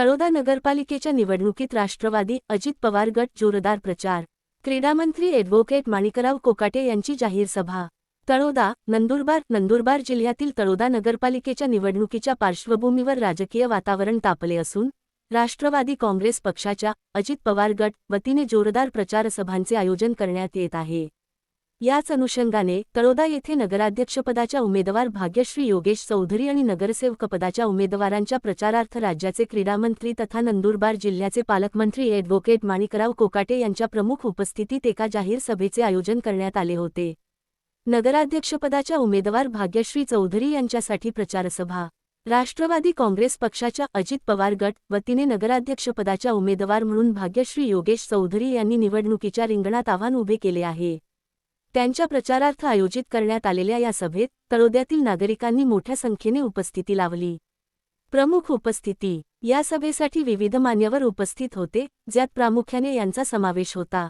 तळोदा नगरपालिकेच्या निवडणुकीत राष्ट्रवादी अजित पवार गट जोरदार प्रचार. क्रीडामंत्री ॲडव्होकेट माणिकराव कोकाटे यांची जाहीर सभा. तळोदा नंदुरबार नंदुरबार जिल्ह्यातील तळोदा नगरपालिकेच्या निवडणुकीच्या पार्श्वभूमीवर राजकीय वातावरण तापले असून राष्ट्रवादी काँग्रेस पक्षाच्या अजित पवार गट वतीने जोरदार प्रचारसभांचे आयोजन करण्यात येत आहे. याच अनुषंगाने तळोदा येथे नगराध्यक्षपदाच्या उमेदवार भाग्यश्री योगेश चौधरी आणि नगरसेवकपदाच्या उमेदवारांच्या प्रचारार्थ राज्याचे क्रीडामंत्री तथा नंदुरबार जिल्ह्याचे पालकमंत्री ॲडव्होकेट माणिकराव कोकाटे यांच्या प्रमुख उपस्थितीत एका जाहीर सभेचे आयोजन करण्यात आले होते. नगराध्यक्षपदाच्या उमेदवार भाग्यश्री चौधरी यांच्यासाठी प्रचारसभा. राष्ट्रवादी काँग्रेस पक्षाच्या अजित पवार गट वतीने नगराध्यक्षपदाच्या उमेदवार म्हणून भाग्यश्री योगेश चौधरी यांनी निवडणुकीच्या रिंगणात आव्हान उभे केले आहे. त्यांच्या प्रचारार्थ आयोजित करण्यात आलेल्या या सभेत तळोद्यातील नागरिकांनी मोठ्या संख्येने उपस्थिती लावली. प्रमुख उपस्थिती या सभेसाठी विविध मान्यवर उपस्थित होते ज्यात प्रामुख्याने यांचा समावेश होता.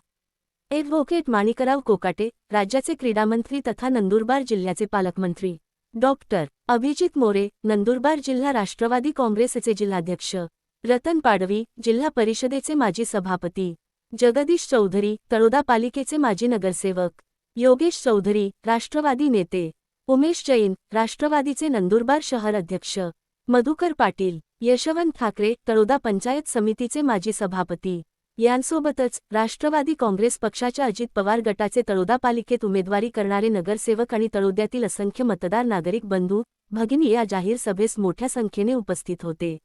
ॲडव्होकेट माणिकराव कोकाटे राज्याचे क्रीडामंत्री तथा नंदुरबार जिल्ह्याचे पालकमंत्री. डॉक्टर अभिजित मोरे नंदुरबार जिल्हा राष्ट्रवादी काँग्रेसचे जिल्हाध्यक्ष. रतन पाडवी जिल्हा परिषदेचे माजी सभापती. जगदीश चौधरी तळोदा पालिकेचे माजी नगरसेवक. योगेश चौधरी राष्ट्रवादी नेते. उमेश जैन राष्ट्रवादीचे नंदुरबार शहर अध्यक्ष. मधुकर पाटील यशवंत ठाकरे तळोदा पंचायत समितीचे माजी सभापती. यांसोबतच राष्ट्रवादी काँग्रेस पक्षाच्या अजित पवार गटाचे तळोदा पालिकेत उमेदवारी करणारे नगरसेवक आणि तळोद्यातील असंख्य मतदार नागरिक बंधू भगिनी या जाहीर सभेस मोठ्या संख्येने उपस्थित होते.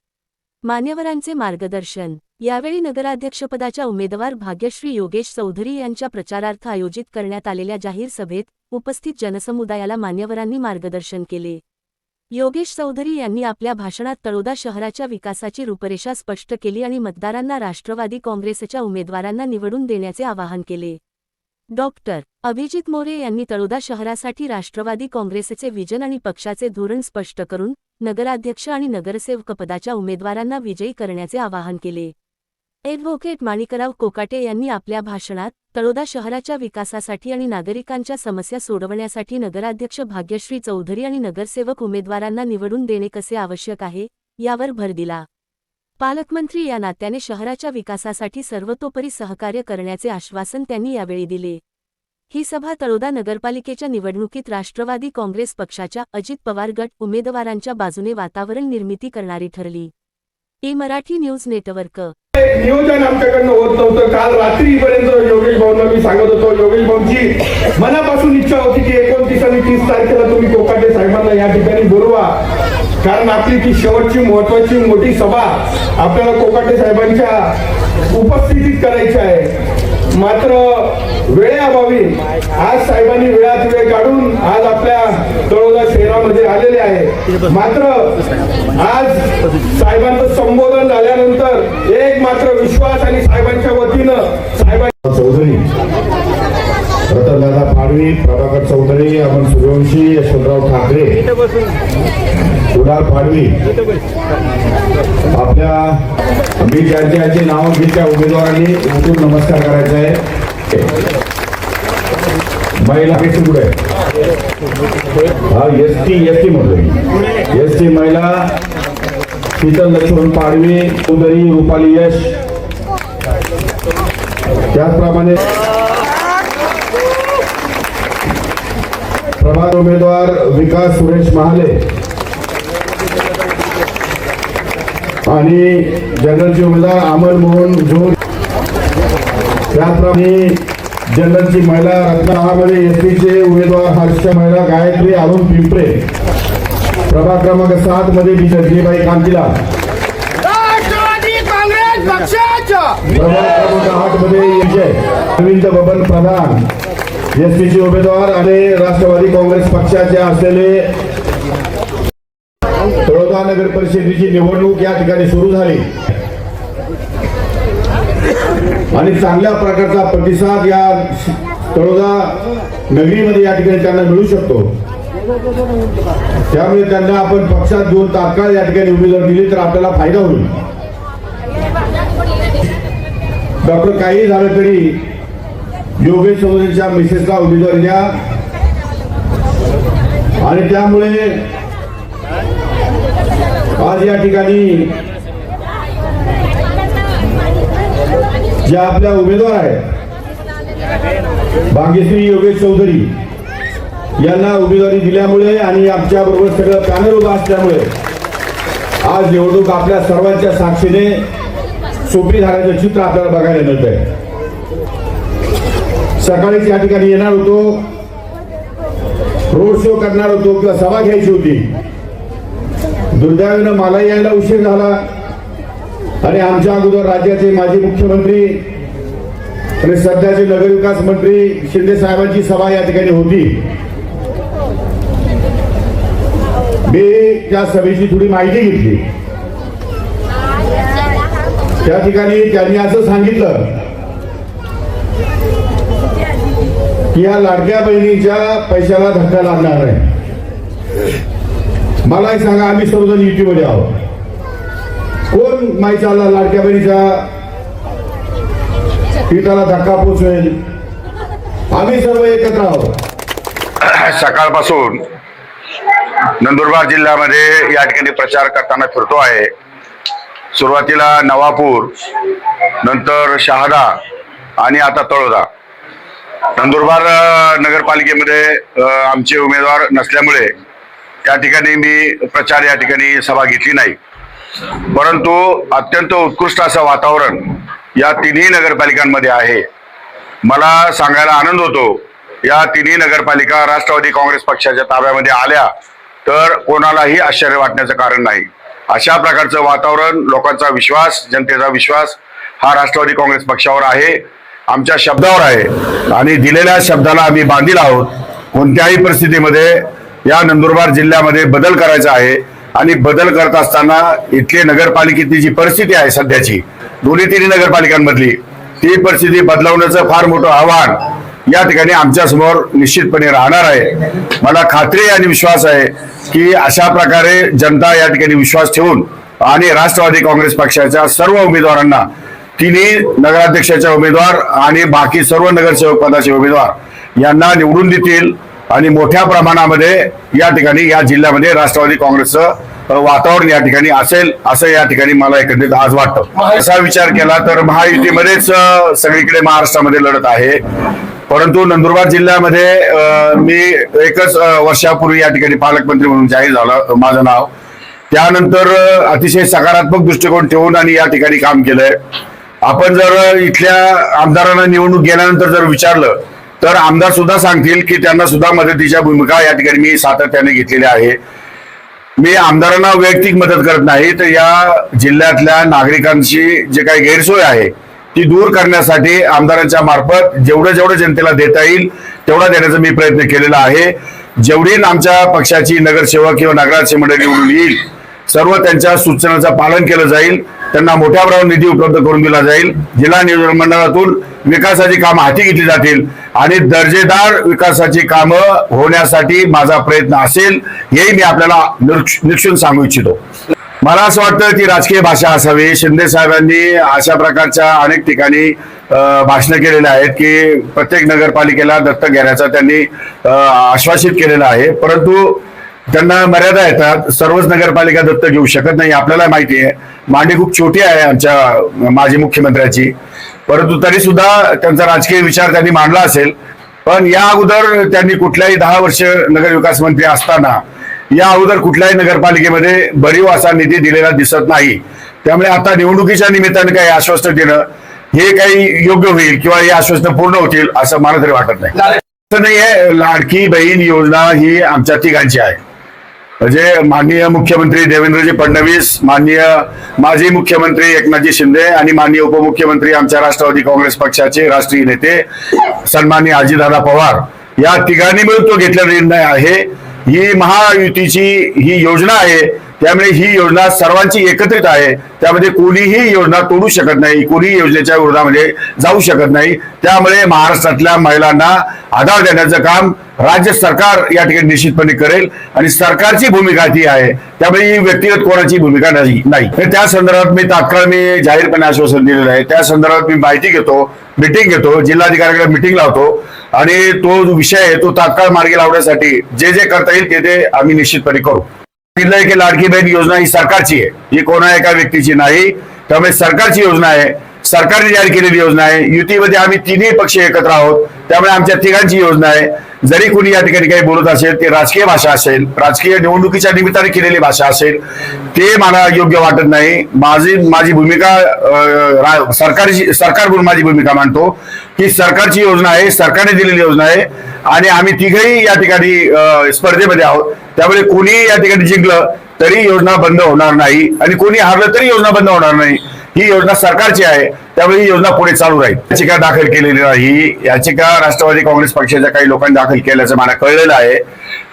मान्यवरांचे मार्गदर्शन. यावेळी नगराध्यक्षपदाच्या उमेदवार भाग्यश्री योगेश चौधरी यांच्या प्रचारार्थ आयोजित करण्यात आलेल्या जाहीर सभेत उपस्थित जनसमुदायाला मान्यवरांनी मार्गदर्शन केले. योगेश चौधरी यांनी आपल्या भाषणात तळोदा शहराच्या विकासाची रूपरेषा स्पष्ट केली आणि मतदारांना राष्ट्रवादी काँग्रेसच्या उमेदवारांना निवडून देण्याचे आवाहन केले. डॉक्टर अभिजित मोरे यांनी तळोदा शहरासाठी राष्ट्रवादी काँग्रेसचे विजन आणि पक्षाचे धोरण स्पष्ट करून नगराध्यक्ष आणि नगरसेवकपदाच्या उमेदवारांना विजयी करण्याचे आवाहन केले. ॲडव्होकेट माणिकराव कोकाटे यांनी आपल्या भाषणात तळोदा शहराच्या विकासासाठी आणि नागरिकांच्या समस्या सोडवण्यासाठी नगराध्यक्ष भाग्यश्री चौधरी आणि नगरसेवक उमेदवारांना निवडून देणे कसे आवश्यक आहे यावर भर दिला. पालकमंत्री या नात्याने शहराच्या विकासासाठी सर्वतोपरी सहकार्य करण्याचे आश्वासन त्यांनी यावेळी दिले. ही सभा तळोदा नगरपालिकेच्या निवडणुकीत राष्ट्रवादी काँग्रेस पक्षाच्या अजित पवार गट उमेदवारांच्या बाजूने वातावरण निर्मिती करणारी ठरली. A Marathi news network. नियोजन आमच्याकडनं होत नव्हतं. काल रात्रीपर्यंत योगेश भाऊंना मी सांगत होतो. योगेश भाऊंची मनापासून इच्छा होती की एकोणतीस आणि तीस तारखेला तुम्ही कोकाटे साहेबांना या ठिकाणी बोलवा. कारण आपली ती शेवटची महत्वाची मोठी सभा आपल्याला कोकाटे साहेबांच्या उपस्थितीत करायची आहे. मात्र वेळेअभावी आज साहेबांनी वेळात वेळ काढून आज आपल्या तळोदा शहरामध्ये आलेले आहे. मात्र आज साहेबांचं संबोधन झाल्यानंतर एक मात्र विश्वास आणि साहेबांच्या वतीनं साहेबांच्या चौधरी. रतनदादा पाडवी प्रभाकर चौधरी अमन सूर्यवंशी यशवंतराव ठाकरे. कुणाल पाडवी. आपल्या मी ज्यांचे ज्यांचे नाव मी त्या उमेदवारांनी उठून नमस्कार करायचा आहे. महिला कशी पुढे हा एस टी एस टी म्हणतोय. एस टी महिला शीतल लक्ष्मण पाडवी सुंदरी रुपाली यश. त्याचप्रमाणे प्रभात उमेदवार विकास सुरेश महाले. आणि जनरलचे उमेदवार अमल मोहन जोर. त्याचप्रमाणे जनरलची महिला रत्नामध्ये एस चे उमेदवार हर्ष महिला गायत्री अरुण पिंपरे. प्रभाग क्रमांक सात मध्ये विजयबाई कांतीला. प्रभाग क्रमांक आठमध्ये विजय अरविंद बबन प्रधान. एस चे उमेदवार आणि राष्ट्रवादी काँग्रेस पक्षाचे असलेले नगर परिषदेची निवडणूक या ठिकाणी सुरू झाली. आणि चांगल्या प्रकारचा प्रतिसाद या तळोदा नगरीमध्ये या ठिकाणी त्यांना मिळू शकतो. त्यामुळे त्यांना आपण पक्षात घेऊन तात्काळ या ठिकाणी उमेदवार दिली तर आपल्याला फायदा होईल. डॉक्टर काही झालं तरी योगेश चौधरीच्या मिसेसला उमेदवारी द्या. आणि त्यामुळे आज या ठिकाणी जे आपल्या उमेदवार आहेत भाग्यश्री योगेश चौधरी यांना उमेदवारी दिल्यामुळे आणि आमच्या बरोबर सगळं पॅनल उभं असल्यामुळे आज निवडणूक आपल्या सर्वांच्या साक्षीने सोपी झाल्याचं चित्र आपल्याला बघायला मिळत आहे सकाळीच या ठिकाणी येणार होतो रोड शो करणार होतो किंवा सभा घ्यायची होती. दुर्दैवानं मला यायला उशीर झाला. आणि आमच्या अगोदर राज्याचे माजी मुख्यमंत्री आणि सध्याचे नगरविकास मंत्री शिंदे साहेबांची सभा या ठिकाणी होती. मी त्या सभेची थोडी माहिती घेतली. त्या ठिकाणी त्यांनी असं सांगितलं की या लाडक्या बहिणीच्या पैशाला धक्का लागणार आहे. मला मलाही सांगा आम्ही सर्वजण युतीमध्ये आहोत. कोण माहीत चालला लाडक्या बहिणीचा? पिताला धक्का पोचवेल. आम्ही सर्व एकत्र आहोत. सकाळपासून नंदुरबार जिल्ह्यामध्ये या ठिकाणी प्रचार करताना फिरतो आहे. सुरुवातीला नवापूर नंतर शहादा आणि आता तळोदा. नंदुरबार नगरपालिकेमध्ये आमचे उमेदवार नसल्यामुळे त्या ठिकाणी मी प्रचार या ठिकाणी सभा घेतली नाही. परंतु अत्यंत उत्कृष्ट असं वातावरण या तिन्ही नगरपालिकांमध्ये आहे. मला सांगायला आनंद होतो या तिन्ही नगरपालिका राष्ट्रवादी काँग्रेस पक्षाच्या ताब्यामध्ये आल्या तर कोणालाही आश्चर्य वाटण्याचं कारण नाही. अशा प्रकारचं वातावरण लोकांचा विश्वास जनतेचा विश्वास हा राष्ट्रवादी काँग्रेस पक्षावर आहे. आमच्या शब्दावर आहे. आणि दिलेल्या शब्दाला आम्ही बांधील आहोत. कोणत्याही परिस्थितीमध्ये या नंदुरबार जिल्ह्यामध्ये बदल करायचा आहे आणि बदल करत असताना इथली नगरपालिकेतली जी परिस्थिती आहे सध्याची दोन्ही तिन्ही नगरपालिकांमधली ती परिस्थिती बदलवण्याचं फार मोठं आव्हान या ठिकाणी आमच्यासमोर निश्चितपणे राहणार आहे. मला खात्री आणि विश्वास आहे की अशा प्रकारे जनता या ठिकाणी विश्वास ठेवून आणि राष्ट्रवादी काँग्रेस पक्षाच्या सर्व उमेदवारांना तिन्ही नगराध्यक्षाच्या उमेदवार आणि बाकी सर्व नगरसेवक पदाचे उमेदवार यांना निवडून देतील. आणि मोठ्या प्रमाणामध्ये या ठिकाणी या जिल्ह्यामध्ये राष्ट्रवादी काँग्रेसचं वातावरण या ठिकाणी असेल असं या ठिकाणी मला एकंदरीत आज वाटतं. असा विचार केला तर महायुतीमध्येच सगळीकडे महाराष्ट्रामध्ये लढत आहे. परंतु नंदुरबार जिल्ह्यामध्ये मी एकच वर्षापूर्वी या ठिकाणी पालकमंत्री म्हणून जाहीर झालं माझं नाव. त्यानंतर अतिशय सकारात्मक दृष्टिकोन ठेवून आणि या ठिकाणी काम केलंय. आपण जर इथल्या आमदारांना निवडणूक गेल्यानंतर जर विचारलं तर आमदार सुद्धा सांगतील की त्यांना सुद्धा मदतीच्या भूमिका या ठिकाणी मी सातत्याने घेतलेल्या आहे. मी आमदारांना वैयक्तिक मदत करत नाही तर या जिल्ह्यातल्या नागरिकांची जे काही गैरसोय आहे ती दूर करण्यासाठी आमदारांच्या मार्फत जेवढं जेवढं जनतेला देता येईल तेवढा देण्याचा मी प्रयत्न केलेला आहे. जेवढी आमच्या पक्षाची नगरसेवक किंवा नगराध्यक्ष मंडळी निवडून येईल सर्व त्यांच्या सूचनांचं पालन केलं जाईल. त्यांना मोठ्या प्रमाणात निधी उपलब्ध करून दिला जाईल. जिल्हा नियोजन मंडळातून विकासाची कामं हाती घेतली जातील आणि दर्जेदार विकासाची कामं होण्यासाठी माझा प्रयत्न असेल हेही मी आपल्याला निरीक्ष- सांगू इच्छितो. मला असं वाटतं की राजकीय भाषा असावी. शिंदे साहेबांनी अशा प्रकारच्या अनेक ठिकाणी भाषणं केलेली आहेत की प्रत्येक नगरपालिकेला दत्तक घेण्याचा त्यांनी आश्वासित केलेलं आहे. परंतु त्यांना मर्यादा येतात. सर्वच नगरपालिका दत्तक घेऊ शकत नाही आपल्याला माहिती आहे. मांडी खूप छोटी आहे आमच्या माजी मुख्यमंत्र्याची. परंतु तरी सुद्धा त्यांचा राजकीय विचार त्यांनी मांडला असेल. पण या अगोदर त्यांनी कुठल्याही दहा वर्ष नगरविकास मंत्री असताना या अगोदर कुठल्याही नगरपालिकेमध्ये भरीव असा निधी दिलेला दिसत नाही. त्यामुळे आता निवडणुकीच्या निमित्ताने काही आश्वासन देणं हे काही योग्य होईल किंवा हे आश्वासन पूर्ण होतील असं मला तरी वाटत नाही. असं नाही आहे लाडकी बहीण योजना ही आमच्या तिघांची आहे. म्हणजे माननीय मुख्यमंत्री देवेंद्रजी फडणवीस माननीय माजी मुख्यमंत्री एकनाथजी शिंदे आणि माननीय उपमुख्यमंत्री आमच्या राष्ट्रवादी काँग्रेस पक्षाचे राष्ट्रीय नेते सन्माननीय अजितदादा पवार या तिघांनी मिळून तो घेतलेला निर्णय आहे. ही महायुतीची ही योजना आहे त्यामुळे ही योजना सर्वांची एकत्रित आहे. त्यामध्ये कोणीही योजना तोडू शकत नाही कोणीही योजनेच्या विरोधामध्ये जाऊ शकत नाही. त्यामुळे महाराष्ट्रातल्या महिलांना आधार देण्याचं काम राज्य सरकार या ठिकाणी निश्चितपणे करेल आणि सरकारची भूमिका ती आहे. त्यामुळे ही व्यक्तिगत कोणाची भूमिका नाही नाही. तर त्या संदर्भात मी तात्काळ मी जाहीरपणे आश्वासन दिलेलं आहे. त्या संदर्भात मी माहिती घेतो मिटिंग घेतो जिल्हाधिकाऱ्याकडे मिटिंग लावतो. आणि तो जो विषय आहे तो तात्काळ मार्गी लावण्यासाठी जे जे करता येईल ते ते आम्ही निश्चितपणे करू. सांगितलंय की लाडकी बहीण योजना ही सरकारची आहे. ही कोणा एका व्यक्तीची नाही. त्यामुळे सरकारची योजना आहे. सरकारने जाहीर केलेली योजना आहे. युतीमध्ये आम्ही तिन्ही पक्ष एकत्र आहोत. त्यामुळे आमच्या तिघांची योजना आहे. जरी कोणी या ठिकाणी काही बोलत असेल ते राजकीय भाषा असेल राजकीय निवडणुकीच्या निमित्ताने केलेली भाषा असेल ते मला योग्य वाटत नाही. माझी माझी भूमिका सरकारची सरकार म्हणून माझी भूमिका मांडतो की सरकारची योजना आहे सरकारने दिलेली योजना आहे. आणि आम्ही तिघही या ठिकाणी स्पर्धेमध्ये आहोत. त्यामुळे कोणी या ठिकाणी जिंकलं तरी योजना बंद होणार नाही आणि कोणी हारलं तरी योजना बंद होणार नाही. ही योजना सरकारची आहे. त्यामुळे ही योजना पुढे चालू राहील. याचिका दाखल केलेली नाही याचिका राष्ट्रवादी काँग्रेस पक्षाच्या काही लोकांनी दाखल केल्याचं मला कळलेलं आहे.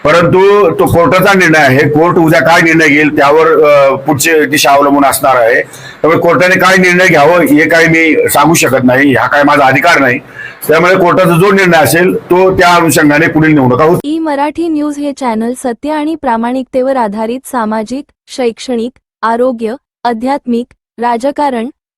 परंतु तो कोर्टाचा निर्णय आहे कोर्ट उद्या काय निर्णय घेईल त्यावर पुढची दिशा अवलंबून असणार आहे. त्यामुळे कोर्टाने काय निर्णय घ्यावं हे काही मी सांगू शकत नाही हा काय माझा अधिकार नाही. त्यामुळे कोर्टाचा जो निर्णय असेल तो त्या अनुषंगाने पुढील निवडणुका होतील ई मराठी न्यूज हे चॅनल सत्य आणि प्रामाणिकतेवर आधारित सामाजिक शैक्षणिक आरोग्य आध्यात्मिक राजकारण